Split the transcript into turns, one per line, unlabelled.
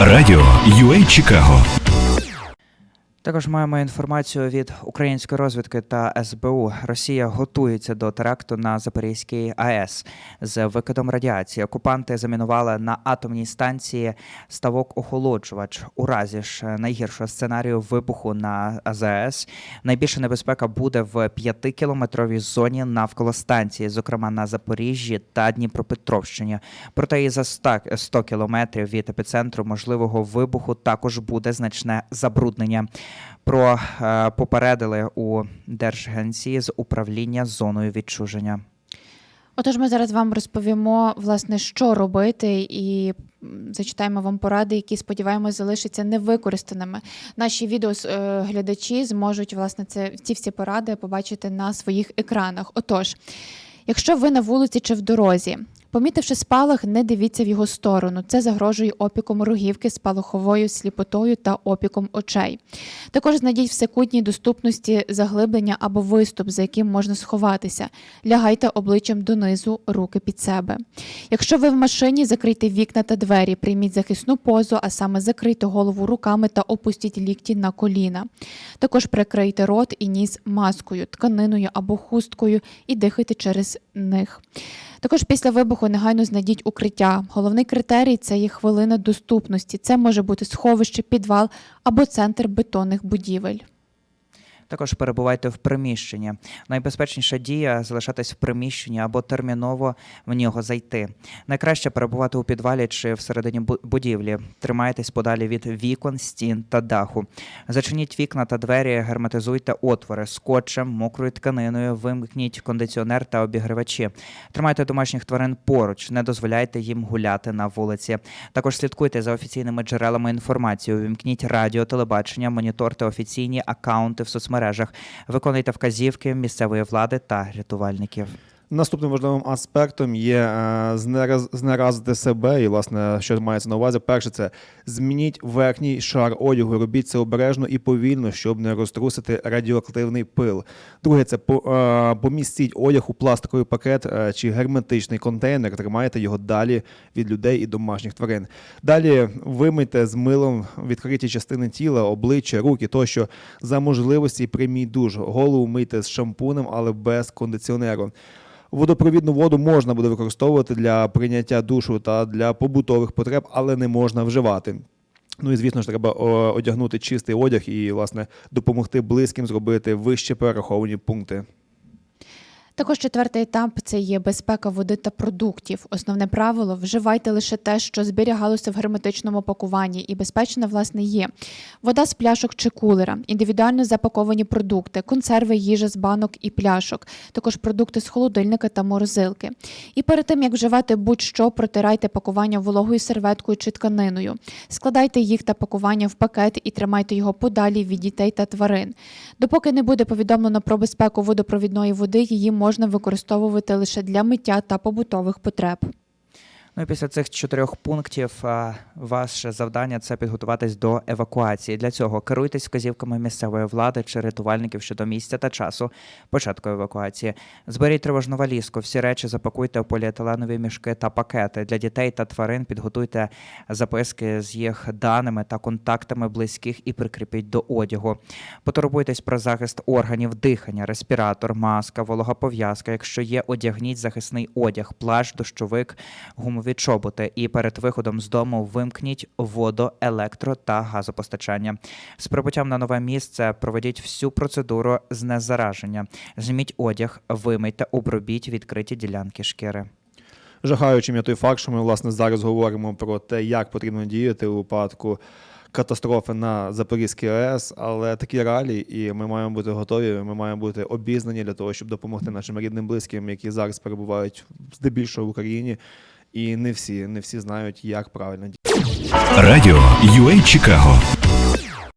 Радіо UA Чикаго
Також маємо інформацію від української розвідки та СБУ. Росія готується до теракту на Запорізькій АЕС з викидом радіації. Окупанти замінували на атомній станції ставок охолоджувач. У разі ж найгіршого сценарію вибуху на АЗС найбільша небезпека буде в п'ятикілометровій зоні навколо станції, зокрема на Запоріжжі та Дніпропетровщині. Проте і за 100 100 кілометрів від епіцентру можливого вибуху також буде значне забруднення. Про е, попередили у Держгенції з управління зоною відчуження.
Отож, ми зараз вам розповімо, власне, що робити, і зачитаємо вам поради, які сподіваємось залишаться невикористаними. Наші відеоглядачі зможуть власне це ці всі поради побачити на своїх екранах. Отож, якщо ви на вулиці чи в дорозі. Помітивши спалах, не дивіться в його сторону. Це загрожує опіком рогівки, спалаховою сліпотою та опіком очей. Також знайдіть в секундній доступності заглиблення або виступ, за яким можна сховатися. Лягайте обличчям донизу, руки під себе. Якщо ви в машині, закрийте вікна та двері, прийміть захисну позу, а саме закрийте голову руками та опустіть лікті на коліна. Також прикрийте рот і ніс маскою, тканиною або хусткою і дихайте через них. Також після вибуху негайно знайдіть укриття. Головний критерій це є хвилина доступності. Це може бути сховище, підвал або центр бетонних будівель.
Також перебувайте в приміщенні. Найбезпечніша дія залишатись в приміщенні або терміново в нього зайти. Найкраще перебувати у підвалі чи всередині бу- будівлі. Тримайтесь подалі від вікон, стін та даху. Зачиніть вікна та двері, герметизуйте отвори скотчем, мокрою тканиною, вимкніть кондиціонер та обігрівачі. Тримайте домашніх тварин поруч, не дозволяйте їм гуляти на вулиці. Також слідкуйте за офіційними джерелами інформації. Увімкніть радіо, телебачення, моніторте офіційні акаунти в соцмережах, виконуйте вказівки місцевої влади та рятувальників.
Наступним важливим аспектом є е, знеразити себе, і власне, що мається на увазі. Перше, це змініть верхній шар одягу, робіть це обережно і повільно, щоб не розтрусити радіоактивний пил. Друге, це е, помістіть одяг у пластиковий пакет е, чи герметичний контейнер, тримайте його далі від людей і домашніх тварин. Далі вимийте з милом відкриті частини тіла, обличчя, руки тощо за можливості прийміть душ. Голову мийте з шампунем, але без кондиціонеру. Водопровідну воду можна буде використовувати для прийняття душу та для побутових потреб, але не можна вживати. Ну і звісно ж, треба одягнути чистий одяг і, власне, допомогти близьким зробити вище перераховані пункти.
Також четвертий етап це є безпека води та продуктів. Основне правило вживайте лише те, що зберігалося в герметичному пакуванні, і безпечна, власне, є вода з пляшок чи кулера, індивідуально запаковані продукти, консерви, їжа з банок і пляшок, також продукти з холодильника та морозилки. І перед тим як вживати будь-що, протирайте пакування вологою серветкою чи тканиною. Складайте їх та пакування в пакет і тримайте його подалі від дітей та тварин. Допоки не буде повідомлено про безпеку водопровідної води, її можна використовувати лише для миття та побутових потреб.
Ну і після цих чотирьох пунктів а, ваше завдання це підготуватись до евакуації. Для цього керуйтесь вказівками місцевої влади чи рятувальників щодо місця та часу початку евакуації. Зберіть тривожну валізку, всі речі запакуйте в поліетиленові мішки та пакети. Для дітей та тварин підготуйте записки з їх даними та контактами близьких і прикріпіть до одягу. Потурбуйтесь про захист органів дихання, респіратор, маска, вологопов'язка. Якщо є, одягніть захисний одяг, плащ, дощовик, гумові чоботи. І перед виходом з дому вимкніть водо, електро та газопостачання. З прибуттям на нове місце проведіть всю процедуру знезараження. Зніміть одяг, вимийте, обробіть відкриті ділянки шкіри.
Жахаючим є той факт, що ми власне зараз говоримо про те, як потрібно діяти у випадку катастрофи на Запорізькій АЕС, але такі реалії, і ми маємо бути готові. Ми маємо бути обізнані для того, щоб допомогти нашим рідним близьким, які зараз перебувають здебільшого в Україні. І не всі, не всі знають, як правильно діяти.
Радіо UA Чикаго